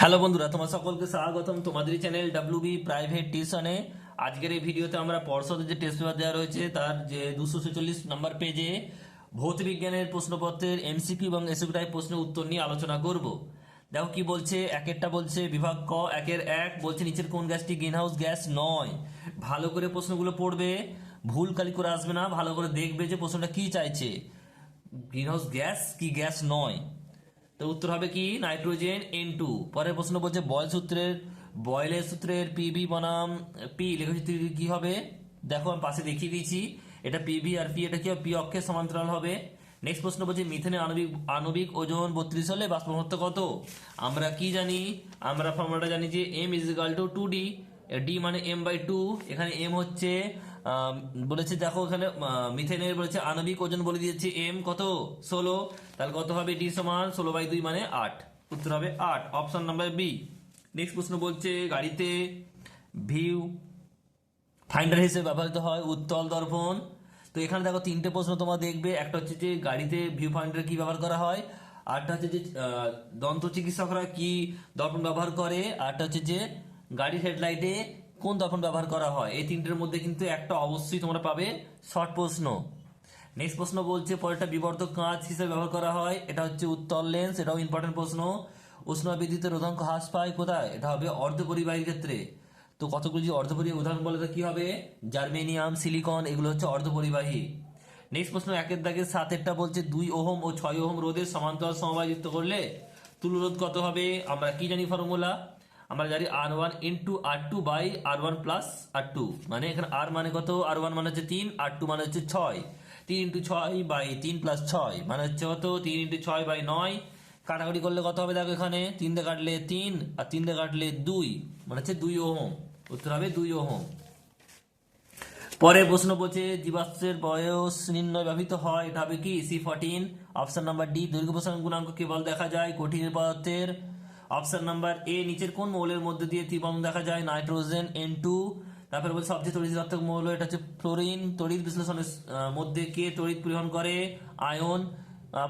Hello বন্ধুরা তোমার সকলকে স্বাগতম। তোমাদের চ্যানেল ডাব্লিউ বি প্রাইভেট টিউশনে আজকের এই ভিডিওতে আমরা পর্ষদের যে টেস্ট পেপার দেওয়া রয়েছে, তার যে দুশো ছেচল্লিশ নম্বর পেজে ভৌত বিজ্ঞানের প্রশ্নপত্রের এমসিকিউ এবং এসিকিউ টাইপ প্রশ্নের উত্তর নিয়ে আলোচনা করব। দেখো কি বলছে একেরটা বলছে, বিভাগ ক, একের এক, বলছে নিচের কোন গ্যাসটি গ্রিনহাউস গ্যাস নয়। ভালো করে প্রশ্নগুলো পড়বে, ভুল কালি করে আসবে না, ভালো করে দেখবে যে প্রশ্নটা কি চাইছে। গ্রিনহাউস গ্যাস কি গ্যাস নয়। তো উত্তর হবে কি? নাইট্রোজেন এন টু পরের প্রশ্ন বলছে বয়েল সূত্রের, বয়েলের সূত্রের পিবি বনাম পি লেখচিত্র কি হবে? দেখো, আমি পাশে দেখিয়ে দিয়েছি। এটা পিভি আর পি এটা কি হবে? পি অক্ষের সমান্তরাল হবে। নেক্সট প্রশ্ন বলছে, মিথেনের আণবিক আণবিক ওজন বত্রিশ হলে বাষ্প কত? আমরা কি জানি? আমরা ফর্মুলাটা জানি যে M is equal to two D D মানে এম বাই টু এখানে এম হচ্ছে বলেছে, দেখো এখানে মিথেনের বলেছে, আণবিক ওজন বলে দিয়েছে, এম কত? ষোলো। তাহলে কত হবে? ডি সমান ষোলো বাই দুই মানে আট। উত্তর হবে আট। অপশন নাম্বার বি নেক্সট প্রশ্ন বলছে, গাড়িতে ভিউ ফাইন্ডার হিসেবে ব্যবহৃত হয় উত্তল দর্পণ। তো এখানে দেখো, তিনটে প্রশ্ন তোমরা দেখবে। একটা হচ্ছে যে, গাড়িতে ভিউ ফাইন্ডার কি ব্যবহার করা হয়? আরটা হচ্ছে যে দন্ত চিকিৎসকরা কি দর্পণ ব্যবহার করে? আরটা হচ্ছে যে, গাড়ির হেডলাইটে কোন দর্পণ ব্যবহার করা হয়? এই তিনটের মধ্যে কিন্তু একটা অবশ্যই তোমরা পাবে শর্ট প্রশ্ন। নেক্সট প্রশ্ন বলছে, পরেরটা বিবর্ধক কাঁচ হিসেবে ব্যবহার করা হয়। এটা হচ্ছে উত্তল লেন্স এটাও ইম্পর্টেন্ট প্রশ্ন। উষ্ণ বিদ্যুতের রোধাঙ্ক হ্রাস পায় কোথায়? এটা হবে অর্ধপরিবাহীর ক্ষেত্রে। তো কতগুলি যদি অর্ধপরিবাহী উদাহরণ বলে, তো কি হবে? জার্মেনিয়াম, সিলিকন, এগুলো হচ্ছে অর্ধপরিবাহী। নেক্সট প্রশ্ন, একের দাগে সাতেরটা বলছে, দুই ওহম ও ছয় ওহম রোধের সমান্তরাল সমবায় যুক্ত করলে তুলো রোধ কত হবে? আমরা কি জানি ফর্মুলা আমরা জানি R one into R two by R one plus R two মানে এখানে আর মানে কত? আর ওয়ান মানে হচ্ছে তিন আর টু মানে হচ্ছে ছয়। তিন ইন্টু ছয় বাই তিন প্লাস ছয় মানে হচ্ছে কত? তিন ইন্টু ছয় বাই নয়। কাটাকাটি করলে কত হবে দেখো এখানে? তিন দিয়ে কাটলে তিন আর তিন দিয়ে কাটলে দুই। মানে হচ্ছে দুই ওহম। উত্তর হবে দুই ওহম। পরে প্রশ্ন বলছে, জীবাশ্মের বয়স নির্ণয় ব্যবহৃত হয়, এটা হবে কি? C fourteen option number D দৈর্ঘ্য প্রসারণ গুণাঙ্ক কেবল দেখা যায়? কঠিন পদার্থের অপশন নাম্বার এ নিচের কোন মৌলের মধ্যে দিয়ে ত্রিবং দেখা যায়? নাইট্রোজেন এন টু তারপরে বলছে সবচেয়ে তড়িৎ মৌল, এটা হচ্ছে ফ্লোরিন তড়িৎ বিশ্লেষণের মধ্যে কে তড়িৎ পরিবহন করে? আয়ন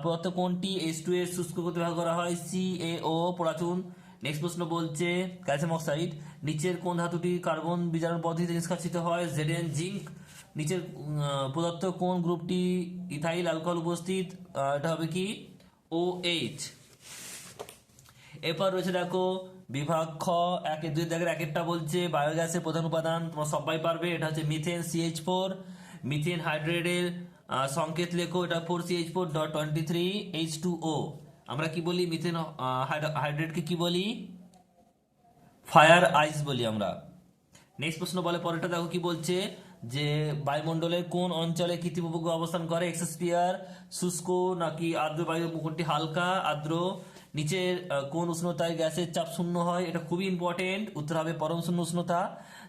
পদার্থ কোনটি? এস টু এর শুষ্ক করতে ব্যবহার করা হয়? সি এ ও পড়াচুন নেক্সট প্রশ্ন বলছে ক্যালসিয়াম অক্সাইড নিচের কোন ধাতুটি কার্বন বিজারণ পদ্ধতিতে নিষ্কাশিত হয়? জেডেন জিঙ্ক নিচের পদার্থ কোন গ্রুপটি ইথাইল অ্যালকোহল উপস্থিত? এটা হবে কি? ও এইচ এরপর রয়েছে দেখো বিভাগ খ এক দুই দেখের এক একটা বলছে বায়োগ্যাসের প্রধান উপাদান, তোমরা সবাই পারবে, এটা হচ্ছে methane C H four methane হাইড্রেটের সংকেত লেখো, এটা four C H four dot twenty three H two O আমরা কি বলি? মিথেন হাইড্রেটকে কি বলি? ফায়ার আইস বলি আমরা। নেক্সট প্রশ্ন বলে, পরেরটা দেখো কি বলছে? যে বায়ুমণ্ডলের কোন অঞ্চলে উপগ্রহ অবস্থান করে, এক্সোস্ফিয়ার, শুষ্ক নাকি আর্দ্র বায়ু কোনটি হালকা, আর্দ্র, নিচের কোন উষ্ণতায় গ্যাসের চাপ শূন্য হয়, এটা খুবই ইম্পর্টেন্ট উত্তর হবে পরম শূন্য উষ্ণতা,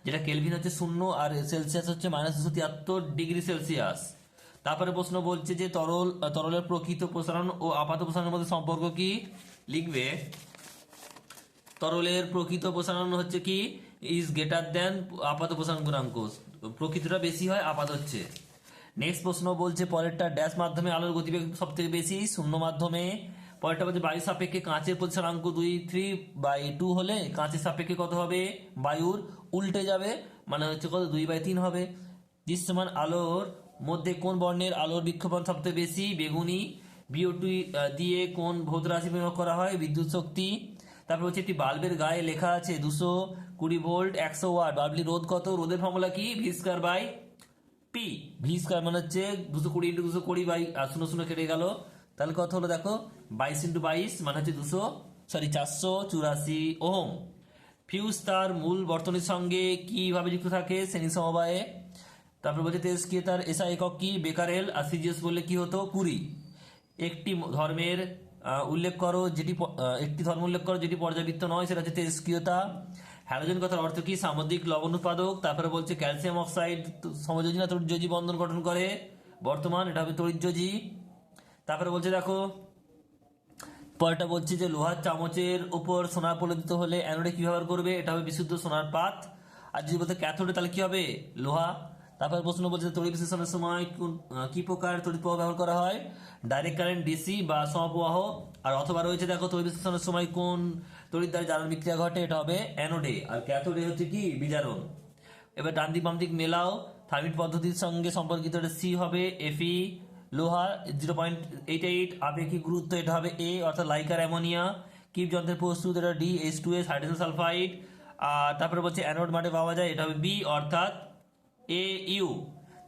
যেটা কেলভিন হচ্ছে শূন্য আর সেলসিয়াস হচ্ছে মাইনাস দুশো তিয়াত্তর ডিগ্রি সেলসিয়াস তারপরে প্রশ্ন বলছে যে তরল তরলের প্রকৃত প্রসারণ ও আপাত প্রসারণের মধ্যে সম্পর্ক কি? লিখবে, তরলের প্রকৃত প্রসারণ হচ্ছে কি? ইজ গ্রেটার দেন আপাত প্রসারণ গুণাঙ্ক। প্রকৃতটা বেশি হয়, আপাত হচ্ছে। নেক্সট প্রশ্ন বলছে, পরেরটা ড্যাশ মাধ্যমে আলোর গতিবেগ সব থেকে বেশি, শূন্য মাধ্যমে। পরেরটা বলছে, বায়ু সাপেক্ষে কাঁচের প্রতিসরাঙ্ক দুই থ্রি বাই টু হলে কাঁচের সাপেক্ষে কত হবে? বায়ুর উল্টে যাবে মানে হচ্ছে কত? দুই বাই তিন হবে। দৃশ্যমান আলোর মধ্যে কোন বর্ণের আলোর বিক্ষেপণ সবচেয়ে বেশি? বেগুনি বিওটু দিয়ে কোন ভৌত রাশি প্রয়োগ করা হয়? বিদ্যুৎ শক্তি তারপর হচ্ছে একটি বাল্বের গায়ে লেখা আছে দুশো কুড়ি ভোল্ট, একশো ওয়াট। বাল্বলি রোধ কত? রোধের ফর্মুলা কি? V square by P V square মানে হচ্ছে দুশো কুড়ি ইন্টু দুশো কুড়ি বাই শূন্য শূন্য কেটে গেল। তাহলে কত হলো দেখো? বাইশ ইন্টু বাইশ মানে হচ্ছে দুশো সরি চারশো চুরাশি ওহম। ফিউজ তার মূল বর্তনীর সঙ্গে কীভাবে যুক্ত থাকে? শ্রেণি সমবায়ে। তারপর বলছে তেজস্ক্রিয়তার এসআই একক কি? বেকারেল আর সিজিএস বললে কি হতো? কুড়ি। একটি ধর্মের উল্লেখ করো যেটি একটি ধর্ম উল্লেখ করো যেটি পর্যাবৃত্ত নয়, সেটা হচ্ছে তেজস্ক্রিয়তা। হ্যালোজেন কথার অর্থ কি? সামুদ্রিক লবণ উৎপাদক। তারপরে বলছে ক্যালসিয়াম অক্সাইড সমযোজী না তড়িৎযোজী বন্ধন গঠন করে। বর্তমান, এটা হবে তড়িৎযোজী। তারপরে বলছে দেখো, পরেরটা বলছে যে লোহার চামচের উপর সোনা পরিচিত হলে অ্যানোডে কি ব্যবহার করবে? এটা হবে বিশুদ্ধ সোনার পাত। আর যদি বলতে ক্যাথোডে তাহলে কি হবে? লোহা। তারপর প্রশ্ন বলছে, তড়িৎ বিশ্লেষণের সময় কোন- কি প্রকার তড়িৎ প্রবাহ ব্যবহার করা হয়? ডাইরেক্ট কারেন্ট ডিসি বা সমপ্রবাহ? আর অথবা রয়েছে, দেখো, তড়িৎ বিশ্লেষণের সময় কোন তড়িৎ দ্বারা জারণ বিক্রিয়া ঘটে? এটা হবে অ্যানোডে আর ক্যাথোডে হচ্ছে কি? বিজারণ এবার ডান দিক, বাম দিক মেলাও। থার্মিট পদ্ধতির সঙ্গে সম্পর্কিত এটা সি হবে এফি লোহা জিরো পয়েন্ট এইট এইট আপেক্ষিক গুরুত্ব এটা হবে এ অর্থাৎ লাইকার অ্যামোনিয়া। কিপ যন্ত্রের প্রস্তুত, এটা D H two S hydrogen sulphide আর তারপরে বলছে অ্যানোড মাঠে পাওয়া যায়, এটা হবে বি অর্থাৎ এ ইউ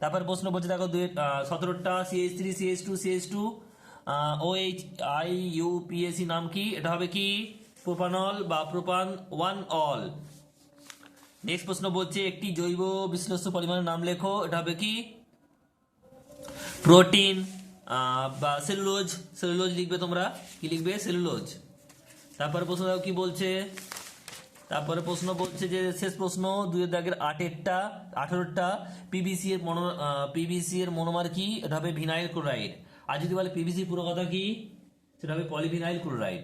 তারপর প্রশ্ন বলছে, দেখো, দুই সতেরোটা C H three C H two C H two O H I U P A C নাম কি? এটা হবে কি? প্রোপানল বা প্রোপান ওয়ান অল। নেক্সট প্রশ্ন বলছে, একটি জৈব বিশ্লেষ্য পরিমাণের নাম লেখো। এটা হবে কি? প্রোটিন বা সেলুলোজ। সেলুলোজ লিখবে তোমরা? কি লিখবে? সেলুলোজ। তারপরে প্রশ্ন কি বলছে? তারপরে প্রশ্ন বলছে যে, শেষ প্রশ্ন, দুই দাগের আটেরটা আঠেরোটা পিবিসি এর মনো পিবিসি এর মনোমার কি? এটা হবে ভিনাইল ক্লোরাইড। আর যদি বলে পিবিসি পুরো কথা কি? সেটা হবে পলিভিনাইল ক্লোরাইড।